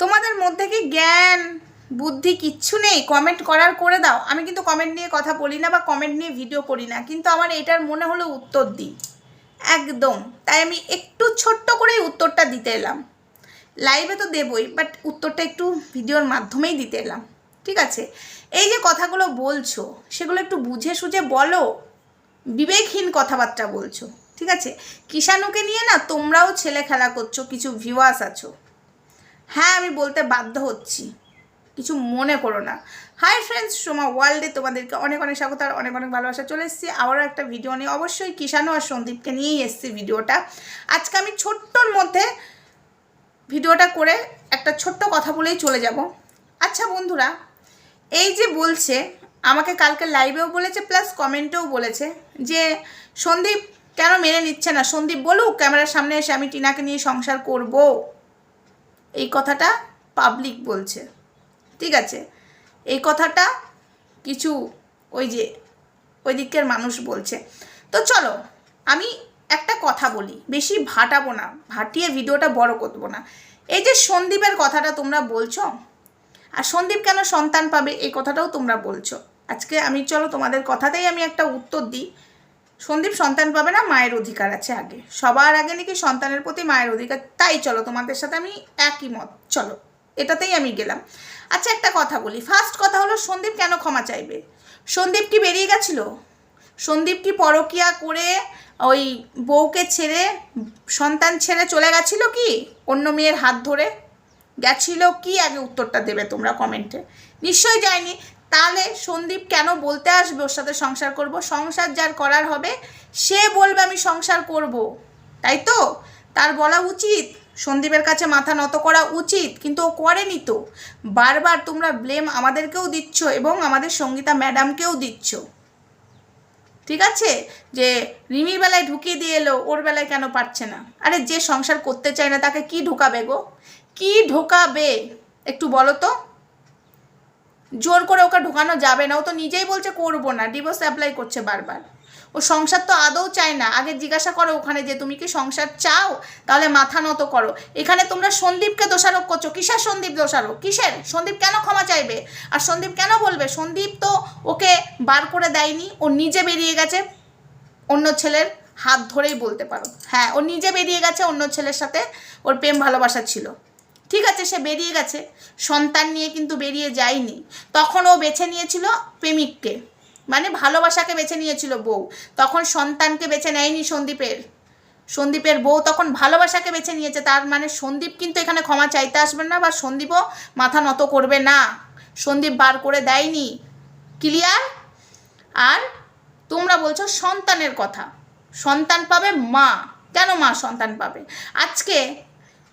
তোমাদের মধ্যে কি জ্ঞান, বুদ্ধি কিচ্ছু নেই? কমেন্ট করার করে দাও। আমি কিন্তু কমেন্ট নিয়ে কথা বলি না বা কমেন্ট নিয়ে ভিডিও করি না। কিন্তু আমার এটার মনে হলো উত্তর দিই। একদম। তাই আমি একটু ছোট্ট করেই উত্তরটা দিতে এলাম। লাইভে তো দেবই বাট উত্তরটা একটু ভিডিওর মাধ্যমেই দিতে এলাম। ঠিক আছে? এই যে কথাগুলো বলছো, সেগুলো একটু বুঝে সুঝে বলো। বিবেকহীন কথাবার্তা বলছো। ঠিক আছে? কিষাণুকে নিয়ে না তোমরাও ছেলে খেলা করছ, কিছু ভিউয়ার্স আছো। হ্যাঁ আমি বলতে বাধ্য হচ্ছি। কিছু মনে করো না। হাই ফ্রেন্ডস সোমা ওয়ার্ল্ডে তোমাদেরকে অনেক অনেক স্বাগত আর অনেক অনেক ভালোবাসা চলে এসেছি। আবারও একটা ভিডিও নিয়ে অবশ্যই কিষাণু আর সন্দীপকে নিয়েই এসেছি ভিডিওটা আজকে আমি ছোট্টর মধ্যে ভিডিওটা করে একটা ছোট্ট কথা বলেই চলে যাব। আচ্ছা বন্ধুরা, এই যে বলছে, আমাকে কালকে লাইভেও বলেছে প্লাস কমেন্টেও বলেছে যে, সন্দীপ কেন মেনে নিচ্ছে না? সন্দীপ বলুক, ক্যামেরার সামনে এসে আমি টিনাকে নিয়ে সংসার করব। এই কথাটা পাবলিক বলছে। ঠিক আছে? এই কথাটা কিছু ওই যে, ওই দিকের মানুষ বলছে। তো চলো, আমি একটা কথা বলি। বেশি ভাটাবো না। ভাটিয়ে ভিডিওটা বড় করব না। এই যে সন্দীপের কথাটা তোমরা বলছো, আর সন্দীপ কেন সন্তান পাবে, এই কথাটাও তোমরা বলছো। আজকে আমি, চলো তোমাদের কথাতেই আমি একটা উত্তর দিই। সন্দীপ সন্তান পাবে না, মায়ের অধিকার আছে আগে। সবার আগে নাকি সন্তানের প্রতি মায়ের অধিকার। তাই চলো, তোমাদের সাথে আমি একই মত। চলো, এটাতেই আমি গেলাম। আচ্ছা একটা কথা বলি। ফার্স্ট কথা হলো, সন্দীপ কেন ক্ষমা চাইবে? সন্দীপ কি বেরিয়ে গেছিল? সন্দীপ কি পরকিয়া করে ওই বউকে ছেড়ে, সন্তান ছেড়ে চলে গেছিল কি? অন্য মেয়ের হাত ধরে? গেছিল কি? আগে উত্তরটা দেবে তোমরা কমেন্টে নিশ্চয়ই যায়নি। তাহলে সন্দীপ কেন বলতে আসবে ওর সাথে সংসার করব? সংসার যার করার হবে, সে বলবে আমি সংসার করব। তাই তো? তার বলা উচিত, সন্দীপের কাছে মাথা নত করা উচিত, কিন্তু ও করেনি তো। বারবার তোমরা ব্লেম আমাদেরকেও দিচ্ছ এবং আমাদের সঙ্গীতা ম্যাডামকেও দিচ্ছ। ঠিক আছে? যে রিমির বেলায় ঢুকিয়ে দিয়ে এলো, ওর বেলায় কেন পারছে না? আরে যে সংসার করতে চায় না, তাকে কি ঢোকাবে গো? কি ঢোকাবে? একটু বলো তো। জোর করে ওকে ঢোকানো যাবে না। ও তো নিজেই বলছে করব না। ডিভোর্স অ্যাপ্লাই করছে বারবার। ও সংসার তো আদৌ চায় না। আগে জিজ্ঞাসা করো ওখানে যে তুমি কি সংসার চাও? তাহলে মাথা নত করো। এখানে তোমরা সন্দীপকে দোষারোপ করছ। কিসের সন্দীপ দোষারোপ? কিসের? সন্দীপ কেন ক্ষমা চাইবে? আর সন্দীপ কেন বলবে? সন্দীপ তো ওকে বার করে দেয়নি। ও নিজে বেরিয়ে গেছে। অন্য ছেলের হাত ধরেই বলতে পারো। হ্যাঁ ও নিজে বেরিয়ে গেছে। অন্য ছেলের সাথে ওর প্রেম ভালোবাসা ছিল। ঠিক আছে, সে বেরিয়ে গেছে। সন্তান নিয়ে কিন্তু বেরিয়ে যায়নি। তখন ও বেছে নিয়েছিল প্রেমিককে। মানে ভালোবাসাকে বেছে নিয়েছিল বউ। তখন সন্তানকে বেছে নেয়নি সন্দীপের। সন্দীপের বউ তখন ভালোবাসাকে বেছে নিয়েছে। তার মানে সন্দীপ কিন্তু এখানে ক্ষমা চাইতে আসবে না বা সন্দীপও মাথা নত করবে না। সন্দীপ বার করে দেয়নি। ক্লিয়ার? আর তোমরা বলছো সন্তানের কথা। সন্তান পাবে মা। কেন মা সন্তান পাবে? আজকে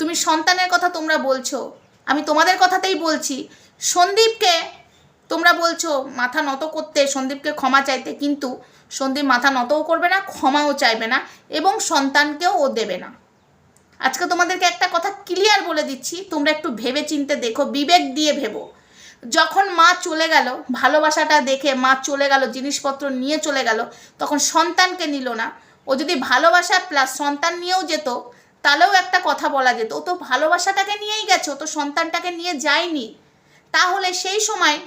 তুমি সন্তানের কথা তোমরা বলছো, আমি তোমাদের কথাতেই বলছি। সন্দীপকে তোমরা বলছো, মাথা নত করতে, সন্দীপকে ক্ষমা চাইতে, কিন্তু সন্দীপ মাথা নতও করবে না, ক্ষমাও চাইবে না এবং সন্তানকেও ও দেবে না। আজকে তোমাদেরকে একটা কথা ক্লিয়ার বলে দিচ্ছি, তোমরা একটু ভেবে চিনতে দেখো, বিবেক দিয়ে ভেবো। যখন মা চলে গেল, ভালোবাসাটা দেখে মা চলে গেল, জিনিসপত্র নিয়ে চলে গেল, তখন সন্তানকে নিল না। ও যদি ভালোবাসা প্লাস সন্তান নিয়েও যেত তাহলেও একটা কথা বলা যেত, ও তো ভালোবাসাটাকে নিয়েই গেছে, ও তো সন্তানটাকে নিয়ে যায়নি। তাহলে সেই সময়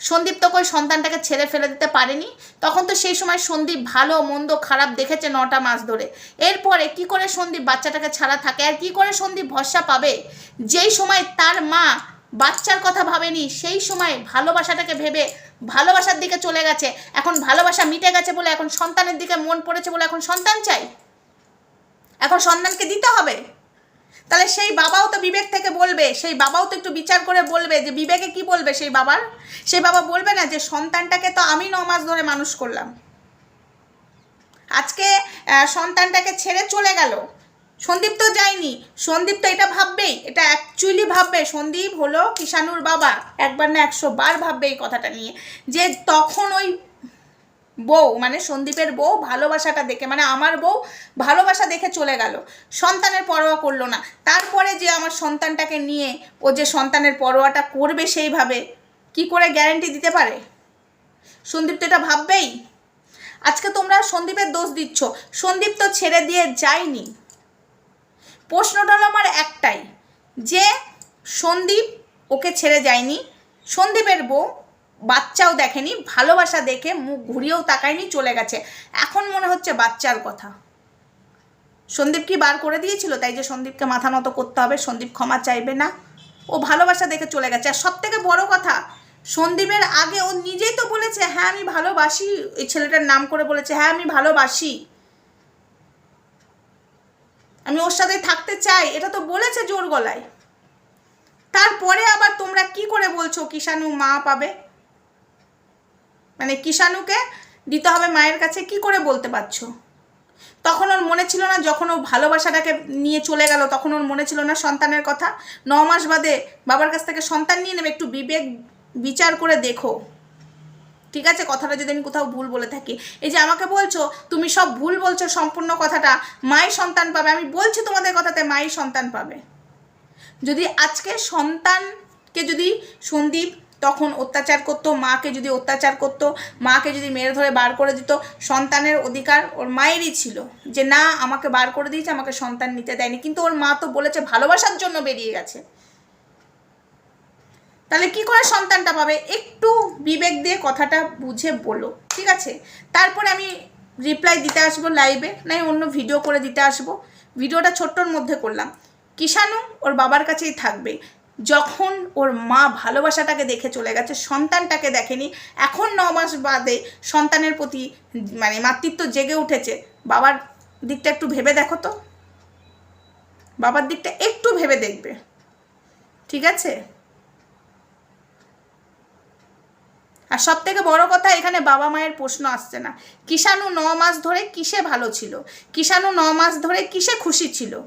সন্দীপ তো কই সন্তানটাকে ছেড়ে ফেলে দিতে পারেনি। তখন তো সেই সময় সন্দীপ ভালো, মন্দ, খারাপ দেখেছে নটা মাস ধরে। এরপরে কি করে সন্দীপ বাচ্চাটাকে ছাড়া থাকে আর কি করে সন্দীপ ভরসা পাবে? যেই সময় তার মা বাচ্চার কথা ভাবেনি, সেই সময় ভালোবাসাটাকে ভেবে ভালোবাসার দিকে চলে গেছে। এখন ভালোবাসা মিটে গেছে বলে এখন সন্তানের দিকে মন পড়েছে বলে এখন সন্তান চাই? এখন সন্তানকে দিতে হবে। তাহলে সেই বাবাও তো বিবেক থেকে বলবে, সেই বাবাও তো একটু বিচার করে বলবে যে বিবেকে কি বলবে সেই বাবার? সেই বাবা বলবে না যে সন্তানটাকে তো আমি ন মাস ধরে মানুষ করলাম। আজকে সন্তানটাকে ছেড়ে চলে গেল। সন্দীপ তো যায়নি। সন্দীপ তো এটা ভাববেই, এটা অ্যাকচুয়ালি ভাববে। সন্দীপ হলো কিষানুর বাবা। একবার না একশো বার ভাববে এই কথাটা নিয়ে। যে তখন ওই বউ মানে সন্দীপের বউ ভালোবাসাটা দেখে মানে আমার বউ ভালোবাসা দেখে চলে গেল। সন্তানের পরোয়া করল না। তারপরে যে আমার সন্তানটাকে নিয়ে ও যে সন্তানের পরোয়াটা করবে সেইভাবে, কি করে গ্যারেন্টি দিতে পারে? সন্দীপ তো এটা ভাববেই। আজকে তোমরা সন্দীপের দোষ দিচ্ছ। সন্দীপ তো ছেড়ে দিয়ে যায়নি। প্রশ্নটা হলো আমার একটাই, যে সন্দীপ ওকে ছেড়ে যায়নি, সন্দীপের বউ বাচ্চাও দেখেনি, ভালোবাসা দেখে মুখ ঘুরিয়েও তাকায়নি, চলে গেছে। এখন মনে হচ্ছে বাচ্চার কথা। সন্দীপ কি বার করে দিয়েছিল, তাই যে সন্দীপকে মাথা নত করতে হবে, সন্দীপ ক্ষমা চাইবে না। ও ভালোবাসা দেখে চলে গেছে। আর সব থেকে বড় কথা, সন্দীপের আগে ও নিজেই তো বলেছে হ্যাঁ আমি ভালোবাসি। এই ছেলেটার নাম করে বলেছে হ্যাঁ আমি ভালোবাসি। আমি ওর সাথে থাকতে চাই, এটা তো বলেছে জোর গলায়। তারপরে আবার তোমরা কি করে বলছো, কিষাণু মা পাবে? মানে কিষাণুকে দিতে হবে মায়ের কাছে, কি করে বলতে পারছ? তখন ওর মনে ছিল না, যখন ও ভালোবাসাটাকে নিয়ে চলে গেল, তখন ওর মনে ছিল না সন্তানের কথা। ন মাস বাদে বাবার কাছ থেকে সন্তান নিয়ে নেবে, একটু বিবেক বিচার করে দেখো। ঠিক আছে? কথাটা যদি আমি কোথাও ভুল বলে থাকি। এই যে আমাকে বলছো, তুমি সব ভুল বলছো, সম্পূর্ণ কথাটা, মাই সন্তান পাবে। আমি বলছি তোমাদের কথাতে, মাই সন্তান পাবে। যদি আজকে সন্তানকে যদি সন্দীপ তখন অত্যাচার করতো, মাকে যদি অত্যাচার করতো, মাকে যদি মেরে ধরে বার করে দিত, সন্তানের অধিকার ওর মায়েরই ছিল। যে না, আমাকে বার করে দিয়েছে, আমাকে সন্তান নিতে দেয়নি। কিন্তু ওর মা তো বলেছে, ভালোবাসার জন্য বেরিয়ে গেছে। তাহলে কি করে সন্তানটা পাবে? একটু বিবেক দিয়ে কথাটা বুঝে বলো, ঠিক আছে? তারপরে আমি রিপ্লাই দিতে আসব লাইভে নাই অন্য ভিডিও করে দিতে আসব। ভিডিওটা ছোট্টর মধ্যে করলাম। কিষাণু ওর বাবার কাছেই থাকবে। যখন ওর মা ভালোবাসাটাকে দেখে চলে গেছে, সন্তানটাকে দেখেনি, এখন ন মাস বাদে সন্তানের প্রতি মানে মাতৃত্ব জেগে উঠেছে। বাবার দিকটা একটু ভেবে দেখো তো। বাবার দিকটা একটু ভেবে দেখবে। ঠিক আছে? আর সব থেকে বড় কথা, এখানে বাবা মায়ের প্রশ্ন আসছে না। কিষাণু ন মাস ধরে কিসে ভালো ছিল? কিষাণু ন মাস ধরে কিসে খুশি ছিল?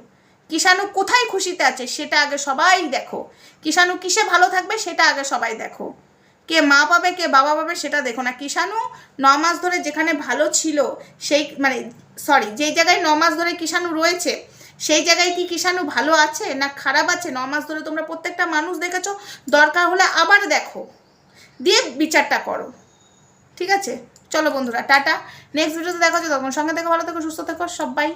কিষাণু কোথায় খুশিতে আছে সেটা আগে সবাই দেখো। কিষাণু কিসে ভালো থাকবে সেটা আগে সবাই দেখো। কে মা পাবে, কে বাবা পাবে সেটা দেখো না। কিষাণু ন মাস ধরে যেখানে ভালো ছিল, সেই মানে সরি যেই জায়গায় ন মাস ধরে কিষাণু রয়েছে, সেই জায়গায় কি কিষাণু ভালো আছে না খারাপ আছে? ন মাস ধরে তোমরা প্রত্যেকটা মানুষ দেখেছ, দরকার হলে আবার দেখো। দিয়ে বিচারটা করো। ঠিক আছে? চলো বন্ধুরা, টাটা। নেক্সট ভিডিওতে দেখা হচ্ছে। তখন সঙ্গে থেকে, ভালো থেকো, সুস্থ থেকো, সবাই।